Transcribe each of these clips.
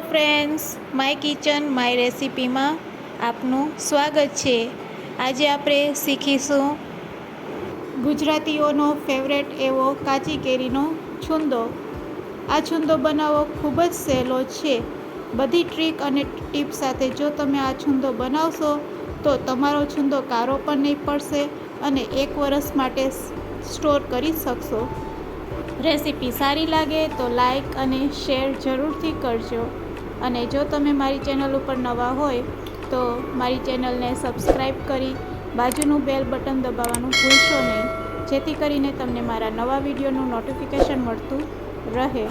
Friends, my kitchen, my રેસિપીમાં આપનું સ્વાગત છે. આજે આપણે શીખીશું ગુજરાતીઓનો ફેવરેટ એવો કાચી કેરીનો છુંદો. આ છુંદો બનાવવો ખૂબ જ સહેલો છે. બધી ટ્રીક અને ટીપ સાથે જો તમે આ છુંદો બનાવશો, તો તમારો છુંદો કારો પણ નહીં પડશે અને એક વર્ષ માટે સ્ટોર કરી શકશો. રેસીપી સારી લાગે તો લાઈક અને શેર જરૂરથી કરજો. અને જો તમે મારી ચેનલ ઉપર નવા હોય તો મારી ચેનલને સબસ્ક્રાઈબ કરી બાજુનું બેલ બટન દબાવવાનું ભૂલશો નહીં. જેથી કરીને તમને મારા નવા વિડીયોનું નોટિફિકેશન મળતું રહે.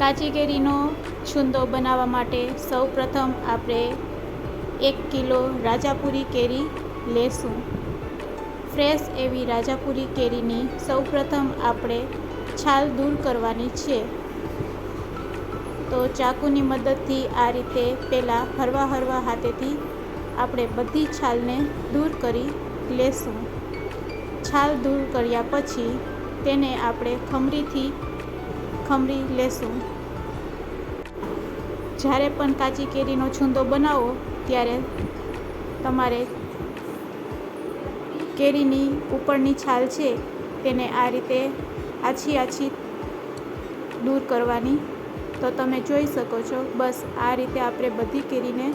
કાચી કેરીનો છુંદો બનાવવા માટે સૌ પ્રથમ આપણે એક કિલો રાજાપુરી કેરી લેશું. ફ્રેશ એવી રાજાપુરી કેરીની સૌ પ્રથમ આપણે છાલ દૂર કરવાની છે. તો ચાકુની મદદથી આ રીતે પહેલાં હરવા હરવા હાથેથી આપણે બધી છાલને દૂર કરી લેશું. છાલ દૂર કર્યા પછી તેને આપણે ખમરીથી ખમરી લેશું. જ્યારે પણ કાચી કેરીનો છૂંદો બનાવો, ત્યારે તમારે કેરીની ઉપરની છાલ છે તેને આ રીતે આછી આછી દૂર કરવાની તો તમે જોઈ શકો છો. બસ આ રીતે આપણે બધી કેરીને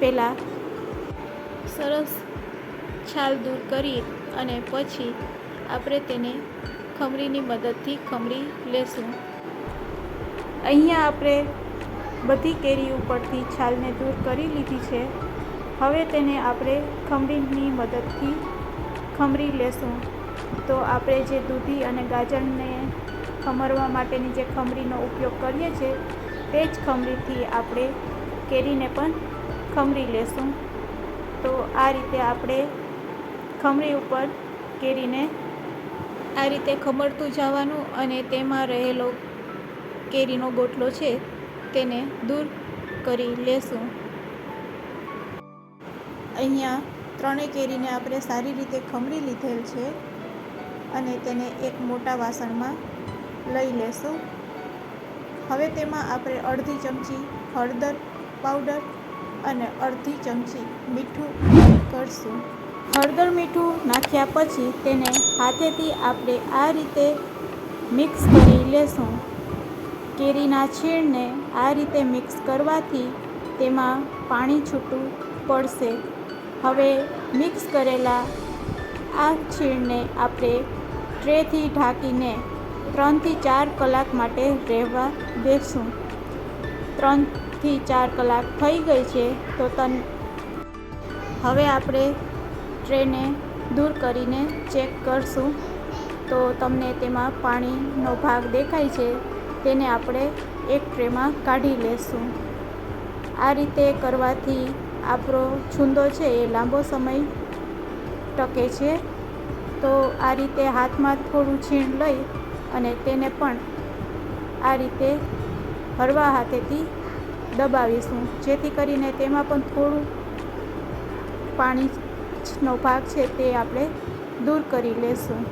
પહેલાં સરસ છાલ દૂર કરી અને પછી આપણે તેને ખમરીની મદદથી ખમરી લેશું. અહીંયા આપણે બધી કેરી ઉપરથી છાલને દૂર કરી લીધી છે. હવે તેને આપણે ખમરીની મદદથી ખમરી લેશું. તો આપણે જે દૂધી અને ગાજરને ખમરવા માટેની જે ખમરીનો ઉપયોગ કરીએ છીએ, તે જ ખમરીથી આપણે કેરીને પણ ખમરી લેશું. તો આ રીતે આપણે ખમરી ઉપર કેરીને આ રીતે ખમરતું જવાનું અને તેમાં રહેલો કેરીનો ગોટલો છે, તેને દૂર કરી લેશું. અહીંયા ત્રણેય કેરીને આપણે સારી રીતે ખમરી લીધેલ છે અને તેને એક મોટા વાસણમાં લઈ લેશું. હવે તેમાં આપણે અડધી ચમચી હળદર પાવડર અને અડધી ચમચી મીઠું કરશું. હળદર મીઠું નાખ્યા પછી તેને હાથેથી આપણે આ રીતે મિક્સ કરી લેશું. કેરીના છીણને આ રીતે મિક્સ કરવાથી તેમાં પાણી છૂટું પડશે. હવે મિક્સ કરેલા આ છીણને આપણે ટ્રેથી ઢાંકીને ત્રણથી ચાર કલાક માટે રહેવા દેશું. ત્રણથી ચાર કલાક થઈ ગઈ છે તો તન હવે આપણે ટ્રેને દૂર કરીને ચેક કરશું. તો તમને તેમાં પાણીનો ભાગ દેખાય છે, તેને આપણે એક ટ્રેમાં કાઢી લેશું. આ રીતે કરવાથી આપણો છુંદો છે એ લાંબો સમય ટકે છે. તો આ રીતે હાથમાં થોડું છીણ લઈ અને તેને પણ આ રીતે હળવા હાથેથી દબાવીશું. જેથી કરીને તેમાં પણ થોડું પાણીનો ભાગ છે તે આપણે દૂર કરી લેશું.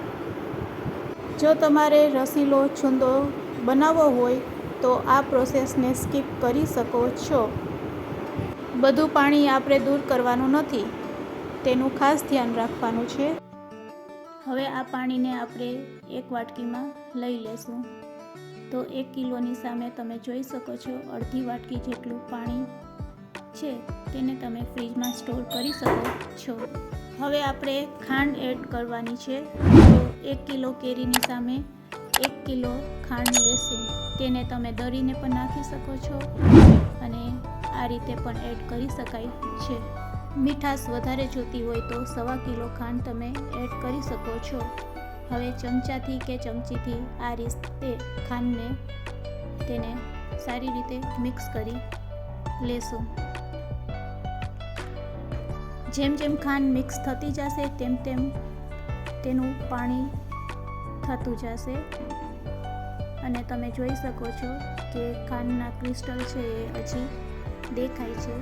જો તમારે રસીલો છુંદો બનાવવો હોય તો આ પ્રોસેસને સ્કીપ કરી શકો છો. બધું પાણી આપણે દૂર કરવાનું નથી. તેનું ખાસ ધ્યાન રાખવાનું છે. હવે આ પાણીને આપણે એક વાટકીમાં લઈ લેશું. તો એક કિલોની સામે તમે જોઈ શકો છો અડધી વાટકી જેટલું પાણી છે, તેને તમે ફ્રીજમાં સ્ટોર કરી શકો છો. હવે આપણે ખાંડ એડ કરવાની છે. તો એક કિલો કેરીની સામે એક કિલો ખાંડ લેશું. તેને તમે દળીને પણ નાખી શકો છો અને આ રીતે પણ એડ કરી શકાય છે. મીઠાશ વધારે જોતી હોય તો સવા કિલો ખાંડ તમે એડ કરી શકો છો. હવે ચમચાથી કે ચમચીથી આ રીતે ખાંડને તેને સારી રીતે મિક્સ કરી લેશું. જેમ જેમ ખાંડ મિક્સ થતી જશે, તેમ તેમ તેનું પાણી થતું જશે. અને તમે જોઈ શકો છો કે ખાંડના ક્રિસ્ટલ છે એ હજી દેખાય છે.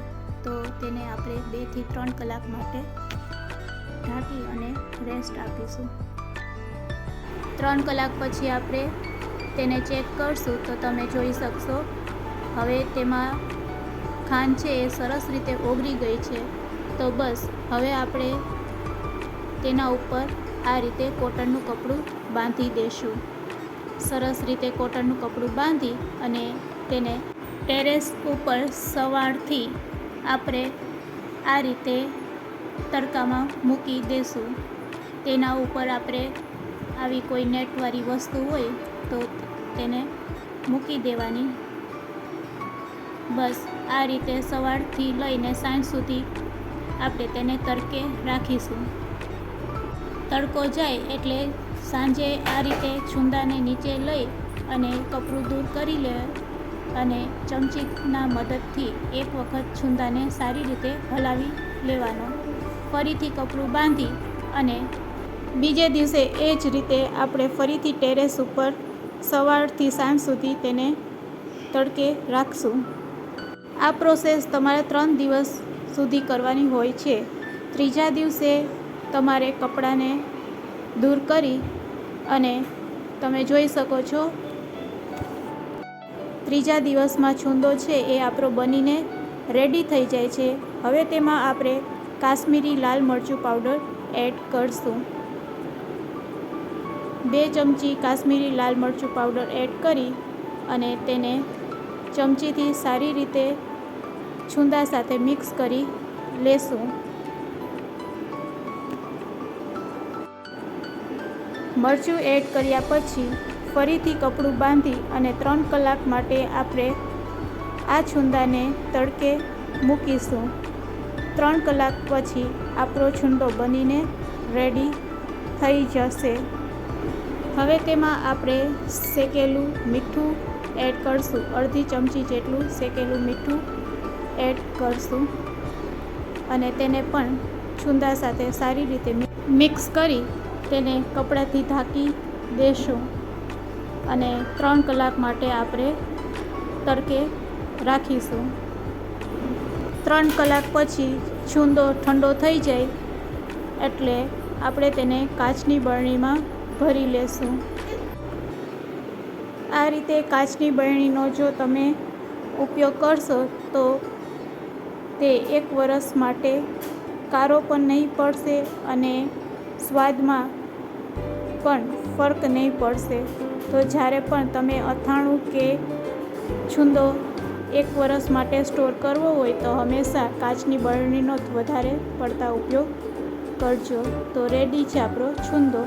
તો તેને આપણે બેથી ત્રણ કલાક માટે ઢાંકી અને રેસ્ટ આપીશું. ત્રણ કલાક પછી આપણે તેને ચેક કરશું તો તમે જોઈ શકશો. હવે તેમાં ખાંડ છે એ સરસ રીતે ઓગળી ગઈ છે. તો બસ, હવે આપણે તેના ઉપર આ રીતે કોટનનું કપડું બાંધી દેશું. સરસ રીતે કોટનનું કપડું બાંધી અને તેને ટેરેસ ઉપર સવારથી આપણે આ રીતે તડકામાં મૂકી દેશું. તેના ઉપર આપણે આવી કોઈ નેટવાળી વસ્તુ હોય તો તેને મૂકી દેવાની. બસ આ રીતે સવારથી લઈને સાંજ સુધી આપણે તેને તડકે રાખીશું. તડકો જાય એટલે સાંજે આ રીતે છુંદાને નીચે લઈ અને કપડું દૂર કરી લે અને ચમચીના મદદથી એક વખત છુંદાને સારી રીતે હલાવી લેવાનો. ફરીથી કપડું બાંધી અને બીજે દિવસે એ જ રીતે આપણે ફરીથી ટેરેસ ઉપર સવારથી સાંજ સુધી તેને તડકે રાખશું. આ પ્રોસેસ તમારે ત્રણ દિવસ સુધી કરવાની હોય છે. ત્રીજા દિવસે તમારે કપડાને દૂર કરી અને તમે જોઈ શકો છો, ત્રીજા દિવસમાં છૂંદો છે એ આપણો બનીને રેડી થઈ જાય છે. હવે તેમાં આપણે કાશ્મીરી લાલ મરચું પાવડર એડ કરશું. બે ચમચી કાશ્મીરી લાલ મરચું પાવડર એડ કરી અને તેને ચમચીથી સારી રીતે છૂંદા સાથે મિક્સ કરી લેશું. મરચું એડ કર્યા પછી ફરીથી કપડું બાંધી અને ત્રણ કલાક માટે આપણે આ છુંદાને તડકે મૂકીશું. ત્રણ કલાક પછી આપણો છુંદો બનીને રેડી થઈ જશે. હવે તેમાં આપણે શેકેલું મીઠું એડ કરશું. અડધી ચમચી જેટલું શેકેલું મીઠું એડ કરશું અને તેને પણ છુંદા સાથે સારી રીતે મિક્સ કરી તેને કપડાથી ઢાંકી દેશું. અને ત્રણ કલાક માટે આપણે તડકે રાખીશું. ત્રણ કલાક પછી છુંદો ઠંડો થઈ જાય એટલે આપણે તેને કાચની બરણીમાં ભરી લેશું. આ રીતે કાચની બરણીનો જો તમે ઉપયોગ કરશો, તો તે એક વરસ માટે કારો પણ નહીં પડશે અને સ્વાદમાં પણ ફરક નહીં પડશે. તો જ્યારે પણ તમે અથાણું કે છૂંદો એક વરસ માટે સ્ટોર કરવો હોય, તો હંમેશા કાચની બરણીનો જ વધારે પડતા ઉપયોગ કરજો. તો રેડી છે આપણો છૂંદો.